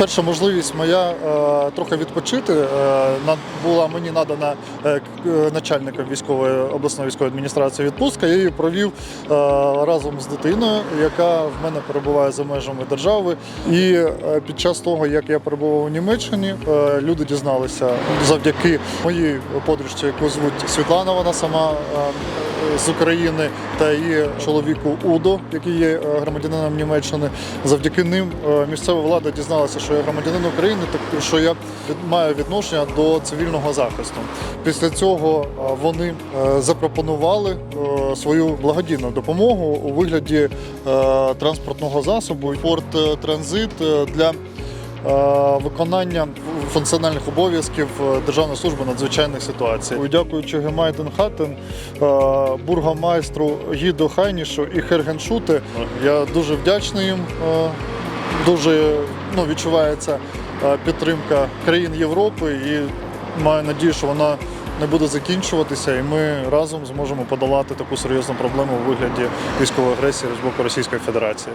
Перша можливість моя е, трохи відпочити е, була мені надана е, начальником військової обласної військової адміністрації відпустка. Я її провів разом з дитиною, яка в мене перебуває за межами держави. І під час того, як я перебував у Німеччині, люди дізналися завдяки моїй подружці, яку звуть Світлана, вона сама з України, та її чоловіку Удо, який є е, громадянином Німеччини. Завдяки ним е, місцева влада дізналася, що я громадянин України, так що я маю відношення до цивільного захисту. Після цього е, вони запропонували свою благодійну допомогу у вигляді транспортного засобу Форт е, Транзит для виконання функціональних обов'язків е, Державної служби надзвичайних ситуацій. Дякуючи Гемайден Хаттен, е, бургомайстру Гідо Хайнішу і Херген Шуте, я дуже вдячний їм. е, Дуже ну, відчувається е, підтримка країн Європи і маю надію, що вона не буде закінчуватися, і ми разом зможемо подолати таку серйозну проблему у вигляді військової агресії з боку Російської Федерації.